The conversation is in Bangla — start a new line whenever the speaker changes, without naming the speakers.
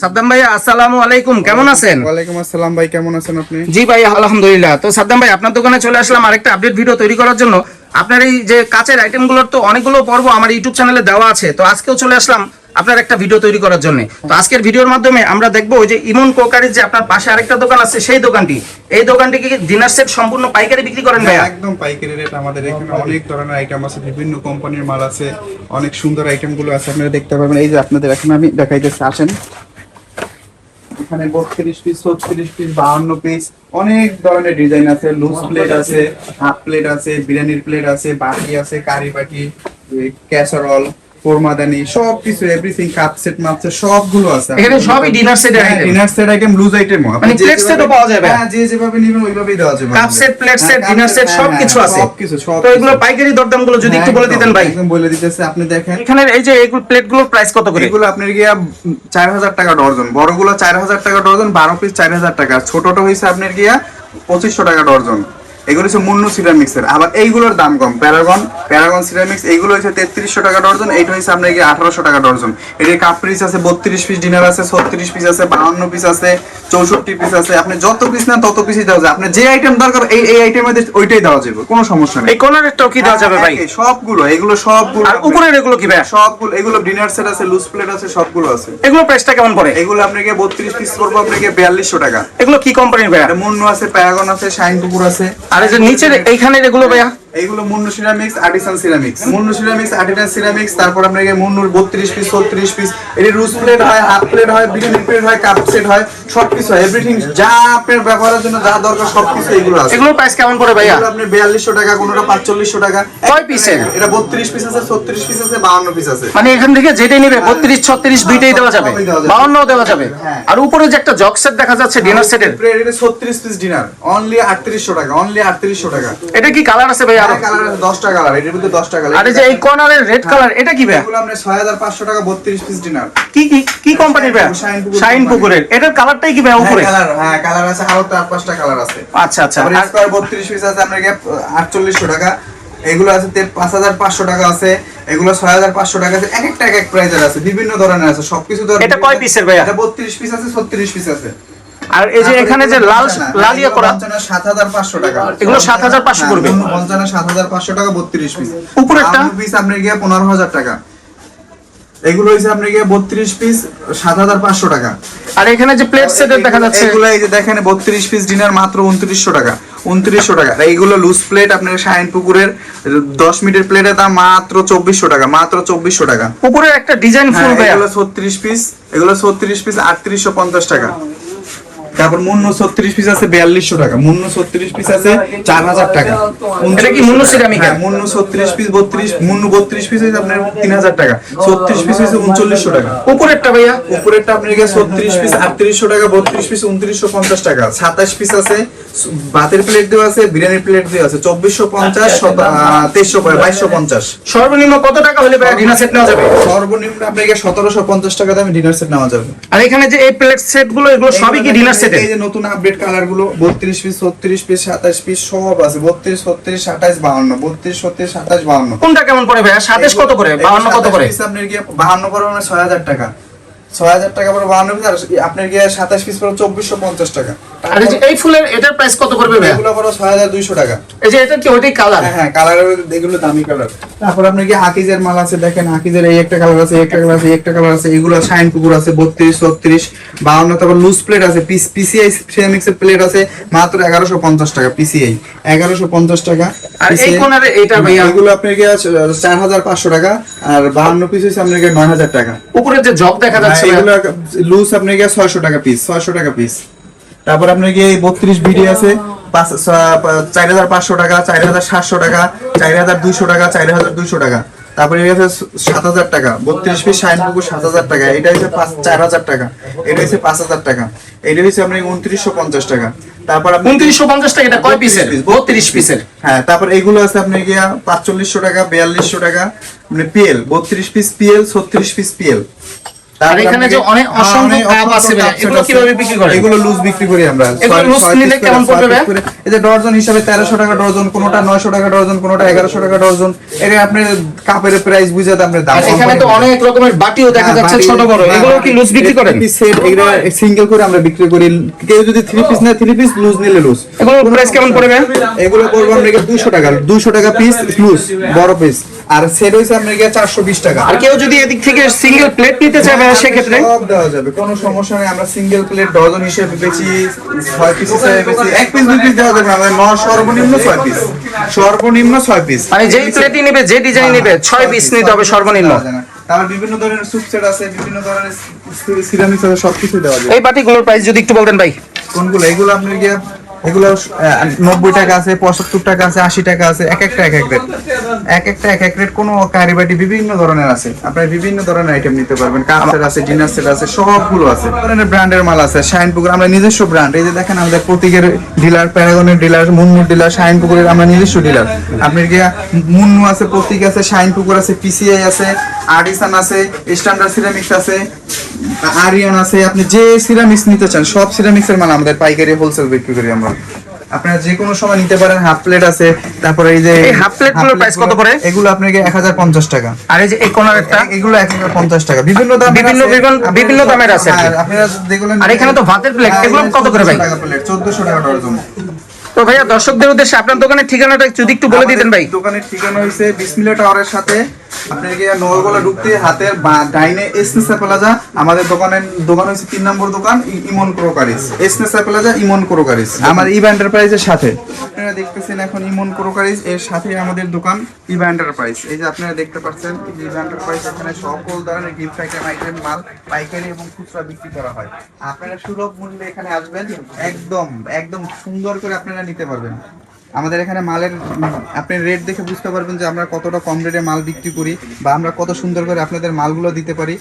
সাদ্দাম ভাই আসসালামু আলাইকুম। কেমন আছেন?
ওয়ালাইকুম আসসালাম ভাই কেমন আছেন আপনি?
জি ভাই আলহামদুলিল্লাহ। তো সাদ্দাম ভাই আপনার দোকানে চলে আসলাম আরেকটা আপডেট ভিডিও তৈরি করার জন্য। আপনার এই যে কাচের আইটেমগুলোর তো অনেকগুলো পর্ব আমার ইউটিউব চ্যানেলে দেওয়া আছে। তো আজকেও চলে আসলাম আপনার একটা ভিডিও তৈরি করার জন্য। তো আজকের ভিডিওর মাধ্যমে আমরা দেখব ওই যে ইমন কোকারির যে আপনার পাশে আরেকটা দোকান আছে সেই দোকানটি। এই দোকানটি কি ডিনার সেট সম্পূর্ণ পাইকারি বিক্রি করেন ভাইয়া?
একদম পাইকারি রেট আমাদের এখানে অনেক ধরনের আইটেম আছে বিভিন্ন কোম্পানির মাল আছে অনেক সুন্দর আইটেমগুলো আছে আপনারা দেখতে পাবেন। এই যে আপনাদের এখন আমি দেখাইতেছি আসেন। এখানে বত্রিশ পিস ছত্রিশ পিস বাহান্ন পিস অনেক ধরনের ডিজাইন আছে। লুজ প্লেট আছে হাফ প্লেট আছে, বিরিয়ানির প্লেট আছে, বাটি আছে, কারি বাটি ক্যাসারল কোরমাদানি সব কিছু এভরিথিং কাপ সেট মাপ সবগুলো আছে।
এখানে সবই dinner item
dinner set item loose item
মানে plate set ও পাওয়া যাবে?
হ্যাঁ যে যেভাবে নিবেন ওইভাবেই দেওয়া যাবে
কাপ সেট প্লেট সেট
হ্যাঁ,
ডিনার সেট
হ্যাঁ,
সবকিছু
হ্যাঁ,
আছে।
সবকিছু সব
তো এগুলো পাইকারি দরদামগুলো যদি একটু বলে দিতেন ভাই।
একদম বলে দিতেছে আপনি দেখেন।
এখানে এই যে এগুলো প্লেটগুলোর প্রাইস কত করে?
এগুলো আপনার গিয়া চার হাজার টাকা ডর্জন। বড়গুলো চার হাজার টাকা ডর্জন বারো পিস চার হাজার টাকা। ছোটটা হয়েছে আপনার গিয়া পঁচিশশো টাকা ডর্জন। এগুলো হচ্ছে মুন্নু সিরামিক্সের আবার এইগুলোর দাম কম প্যারাগন প্যারাগন সিরামিক্স এইগুলো হচ্ছে তেত্রিশশো টাকা ডর্জন এইটা হচ্ছে আপনার গিয়ে আঠারোশো টাকা ডর্জন এটির কাপ পিস আছে বত্রিশ পিস ডিনার আছে ছত্রিশ পিস আছে বাহান্ন পিস আছে চৌষট্টি পিস আছে আপনি যত পিস নেন তত পিসই দেওয়া যায় আপনি যে আইটেম দরকার এই এই আইটেমের ওইটাই দেওয়া যাবে কোনো সমস্যা নেই।
এই কোনারেরটাও কি দেওয়া যাবে ভাই?
হ্যাঁ, সবগুলো এগুলো সবগুলো
আর উপরের এগুলো কি ভাই?
সবগুলো এগুলো ডিনার সেট আছে লুজ প্লেট আছে সবগুলো আছে।
এগুলো প্রাইসটা কেমন পড়ে?
এগুলো আপনাকে বত্রিশ পিস করব আপনাকে বিয়াল্লিশশো টাকা।
এগুলো কি কোম্পানির
এটা মুন্নু আছে প্যারাগন আছে শাইন কুকুর আছে।
আর এই যে নিচের এইখানের এগুলো ভাইয়া?
এইগুলো Munnu ceramics artisan ceramics Munnu ceramics artisan ceramics তারপর আপনাকে মুন্নুর বত্রিশ পিস ছত্রিশ পিস এটি রুজ প্লেট হয় হাফ প্লেট হয় বিরিয়ানি প্লেট হয় কাপ সেট হয় সবকিছু হয় এভরিথিং যা আপনার ব্যবহারের জন্য যা দরকার সবকিছু এগুলো আছে।
প্রাইস কেমন পড়ে ভাইয়া?
আপনার বিয়াল্লিশশো টাকা কোনোটা পাঁচচল্লিশশো টাকা।
কয় পিসের?
এটা বত্রিশ পিস আছে ছত্রিশ পিস আছে বাহান্ন পিস আছে।
মানে এখান থেকে যেটাই নিবে বত্রিশ ছত্রিশ দুইটাই দেওয়া যাবে।
দেওয়া যাবে। হ্যাঁ।
আর উপরে যে একটা জগ সেট দেখা যাচ্ছে ডিনার সেটের
এটা ছত্রিশ পিস ডিনার অনলি আটত্রিশশো টাকা অনলি আটত্রিশশো টাকা।
এটা কি কালার আছে ভাই আরও
কালার আছে দশটা কালার এটার মধ্যে দশটা কালার
আর যে এই কর্নারের রেড কালার এটা কি ভাইয়া
এগুলো আপনার ছয় হাজার পাঁচশো টাকা বত্রিশ পিস ডিনার
কি কি কি কোম্পানির ভাইয়া
শাইন পুকুর
শাইন
company।
পুকুরের। এটার কালারটাই কি ভাইয়া উপরে?
কালার হ্যাঁ কালার আছে আরও চার পাঁচটা কালার আছে।
আচ্ছা আচ্ছা। আর
স্কোয়ার বত্রিশ পিস আছে আপনার আটচল্লিশশো টাকা। এগুলো আছে পাঁচ হাজার পাঁচশো টাকা আছে এগুলো ছয় হাজার পাঁচশো টাকা আছে এক একটা এক এক প্রাইজের আছে বিভিন্ন ধরনের আছে সবকিছু ধর
এটা কয় পিসের?
এটা বত্রিশ পিস আছে ছত্রিশ পিস আছে।
আর এই যে এখানে যে লাল লাল ইয়ে করা
সাত হাজার পাঁচশো টাকা।
এগুলো 7,500 পড়বে।
পঞ্চান্ন সাত হাজার পাঁচশো টাকা বত্রিশ পিস
উপরেরটা?
পিস আপনার গিয়ে পনেরো হাজার টাকা। এগুলো হয়েছে আপনার গিয়ে বত্রিশ পিস সাত হাজার পাঁচশো টাকা।
আর এখানে যে প্লেট সেটের দেখা যাচ্ছে
এগুলো এই যে দেখেন বত্রিশ পিস ডিনার মাত্র উনত্রিশশো টাকা উনত্রিশশো টাকা। এইগুলো লুজ প্লেট আপনার শাইন পুকুরের দশ মিনিটের প্লেটের দাম মাত্র চব্বিশশো টাকা মাত্র চব্বিশশো টাকা।
উপরের একটা ডিজাইন ফুল
হ্যাঁ, এগুলো ছত্রিশ পিস এগুলো ছত্রিশ পিস আটত্রিশশো পঞ্চাশ টাকা। তারপর মুন্ন ছত্রিশ পিস আছে বিয়াল্লিশশো টাকা মুন্ন ছত্রিশ পিস আছে চার হাজার টাকা।
এটা কি মুন্নু সিরামিকের?
হ্যাঁ, মুন্ন ছত্রিশ পিস বত্রিশ মুন্ন বত্রিশ পিস হয়েছে আপনার তিন হাজার টাকা ছত্রিশ পিস হয়েছে উনচল্লিশশো টাকা।
উপরেরটা ভাইয়া?
উপরেরটা আপনার কাছে ছত্রিশ পিস আটত্রিশশো টাকা বত্রিশ পিস উনত্রিশশো পঞ্চাশ টাকা। সাতাশ পিস আছে ভাতের প্লেট দেওয়া আছে বিরিয়ানির প্লেট দেওয়া আছে। চব্বিশশো পঞ্চাশ তেইশশো বাইশশো পঞ্চাশ।
সর্বনিম্ন কত টাকা হলে ভাইয়া ডিনার সেট নেওয়া যাবে?
সর্বনিম্ন আপনাকে সতেরোশো পঞ্চাশ টাকা দামে ডিনার সেট নেওয়া যাবে।
আর এখানে যে এই প্লেট সেটগুলো এগুলো সবই কি ডিনার সেটের
এই যে নতুন আপডেট কালারগুলো বত্রিশ পিস ছত্রিশ পিস সাতাশ পিস সব আছে। বত্রিশ ছত্রিশ সাতাশ বাহান্ন বত্রিশ ছত্রিশ সাতাশ বাহান্ন।
কোনটা কেমন পড়ে ভাইয়া? সাতাশ কত করে বাহান্ন কত করে
আপনার গিয়ে বাহান্ন করে মানে ছয় হাজার টাকা। ছয় হাজার টাকা পরে বাহান্ন পিস আর আপনার গিয়ে সাতাশ পিস পরে চব্বিশশো পঞ্চাশ টাকা।
আর এই যে এই ফুলের এটার প্রাইস কত করবে ভাইয়া?
এগুলো পরে ছয় হাজার দুইশো টাকা।
এই যে এটা কি ওইটাই কালার
হ্যাঁ হ্যাঁ কালার এগুলো দামি কালার তারপর আপনার কি হাকিজের মাল আছে দেখেন হাকিজের এই একটা কালার আছে এই একটা কালার আছে এই একটা কালার আছে এগুলো শাইন কুকুর আছে বত্রিশ ছত্রিশ বাউন্ন তারপর লুজ প্লেট আছে পিস পিসিআই সিরামিক্সের প্লেট আছে মাত্র এগারোশো পঞ্চাশ টাকা পিসিআই এগারোশো পঞ্চাশ টাকা
আর এই কোনারে এইটা ভাইয়া?
এগুলো আপনার কি চার হাজার পাঁচশো টাকা আর বাহান্ন পিস হচ্ছে আপনার কি নয় হাজার টাকা।
উপরে যে জগ দেখা যাচ্ছে
হ্যাঁ, এগুলো লুজ আপনার গিয়ে ছয়শো টাকা পিস ছয়শো টাকা পিস তারপর আপনার গিয়ে বত্রিশ বিডি আছে? চার হাজার পাঁচশো টাকা চার হাজার সাতশো টাকা চার হাজার দুইশো টাকা চার হাজার দুইশো টাকা। তারপরে এটা হচ্ছে সাত হাজার টাকা। বত্রিশ পিস পুকুর সাত হাজার টাকা। এটা হচ্ছে পাঁচ চার হাজার টাকা। এটা হচ্ছে পাঁচ হাজার টাকা। এটা হচ্ছে আপনার উনত্রিশশো পঞ্চাশ টাকা। তারপর
উনত্রিশশো পঞ্চাশ টাকা এটা কয় পিসের? বত্রিশ পিসের।
হ্যাঁ তারপর এগুলো আছে আপনার গিয়া পাঁচচল্লিশশো টাকা বিয়াল্লিশশো টাকা মানে পিএল বত্রিশ পিস পিএল ছত্রিশ পিস পিএল। তারপরে
এখানে যে অনেক
হ্যাঁ,
অসংখ্য কাপ আছে এগুলো কীভাবে বিক্রি করেন?
এগুলো লুজ বিক্রি করি আমরা।
এগুলো
ছয়
নিলে কেমন পড়বে
ছয়
ভাই?
এই যে ডর্জন হিসাবে তেরোশো টাকা ডর্জন কোনোটা নয়শো টাকা ডর্জন কোনোটা এগারোশো টাকা ডর্জন এটা আপনি কাপের প্রাইস বুঝে দাম
এখানে তো অনেক রকমের বাটিও দেখা যাচ্ছে ছোট বড়। এগুলো কি লুজ বিক্রি করেন?
সেট এগুলো সিঙ্গেল করে আমরা বিক্রি করি। কেউ যদি থ্রি পিস নেয় থ্রি পিস লুজ নিলে লুজ
এগুলোর প্রাইস কেমন পড়বে
এগুলো করব আমরা দুশো টাকা দুশো টাকা পিস লুজ বড় পিস আর সেট হয়েছে আপনার চারশো বিশ টাকা।
আর কেউ যদি এদিক থেকে সিঙ্গেল প্লেট নিতে চায় সেক্ষেত্রে।
সব দেওয়া যাবে কোনো সমস্যা নেই আমরা সিঙ্গেল প্লেট ডজন হিসেবে বেচি ছয় পিস হিসেবে বেচি এক পিস দুই পিস দেওয়া যাবে আমাদের ন সর্বনিম্ন ছয় পিস সর্বনিম্ন ছয় পিস
মানে যেই প্লেটই নেবে যে ডিজাইন নেবে ছয় পিস নিতে হবে সর্বনিম্ন।
তারপর বিভিন্ন ধরনের সুপ সেট আছে বিভিন্ন ধরনের সিরামিক্স আছে সবকিছু দেওয়া যাবে।
এই বাটিগুলোর প্রাইস যদি একটু বলতেন ভাই।
কোনগুলো? এগুলো আপনার গিয়ে এগুলো নব্বই টাকা আছে পঁচাত্তর টাকা আছে আশি টাকা আছে এক একটা এক এক রেট এক একটা, এক এক রেট কোনো কারিবাটি বিভিন্ন ধরনের আছে। আপনার বিভিন্ন ধরনের আইটেম নিতে পারবেন। কাপ আছে ডিনার সেট আছে, সবগুলো আছে। ধরনের ব্র্যান্ডের মাল আছে। শাইন পুকুর, আমরা নিজস্ব ব্র্যান্ড এই যে দেখেন আমাদের প্রতীকের ডিলার প্যারাগনের ডিলার মুন্নুর ডিলার শাইন পুকুরের আমরা নিজস্ব ডিলার আপনার গিয়ে মুন্নু আছে, প্রতীক আছে, শাইন পুকুর আছে পিসিআই আছে আর্টিসান আছে স্ট্যান্ডার্ড সিরামিক্স আছে আরিয়ান আছে। আপনি যে সিরামিক্স নিতে চান, সব সিরামিক্সের মাল আমাদের পাইকারি হোলসেল বিক্রি করি আমরা। আপনারা যে কোনো সময় নিতে পারেন হাফ প্লেট আছে তারপরে এই যে
এই half plate গুলোর price কত করে?
এগুলো আপনাকে এক হাজার পঞ্চাশ টাকা।
আর এই যে এই কোনার একটা?
এগুলো এক হাজার পঞ্চাশ টাকা। বিভিন্ন দাম
বিভিন্ন- বিভিন্ন- দামের আছে আর কি।
আপনারা
আর এখানে তো ভাতের প্লেট এগুলো কত করে ভাই?
চোদ্দশো টাকা ডজন
তো ভাইয়া দর্শকদের উদ্দেশ্যে আপনার দোকানের ঠিকানাটা যদি একটু বলে দিতেন ভাই।
দোকানের ঠিকানা হয়েছে বিসমিল্লা টাওয়ারের সাথে আপনার গিয়ে নলগোলা ঢুকতে হাতের বা- ডাইনে এসনেসা প্লাজা আমাদের দোকানের দোকান হয়েছে তিন নম্বর দোকান ইমন ক্রোকারিস। এসনেসা প্লাজা ইমন ক্রোকারিস। আমার ইভা এন্টারপ্রাইজের সাথে। আপনারা দেখতেছেন এখন ইমন ক্রোকারিস এর সাথে আমাদের দোকান ইভা এন্টারপ্রাইজ এই যে আপনারা দেখতে পাচ্ছেন ইভা এন্টারপ্রাইজ এখানে সকল ধরনের গিফট আইটেম আইটেম মাল পাইকারি এবং খুচরা বিক্রি করা হয়। আপনারা সুলভ মূল্যে এখানে আসবেন একদম একদম সুন্দর করে আপনারা নিতে পারবেন। আমাদের এখানে মালের আপনি রেট দেখে বুঝতে পারবেন যে আমরা কতটা কম রেটে মাল বিক্রি করি বা আমরা কত সুন্দর করে আপনাদের মালগুলো দিতে পারি।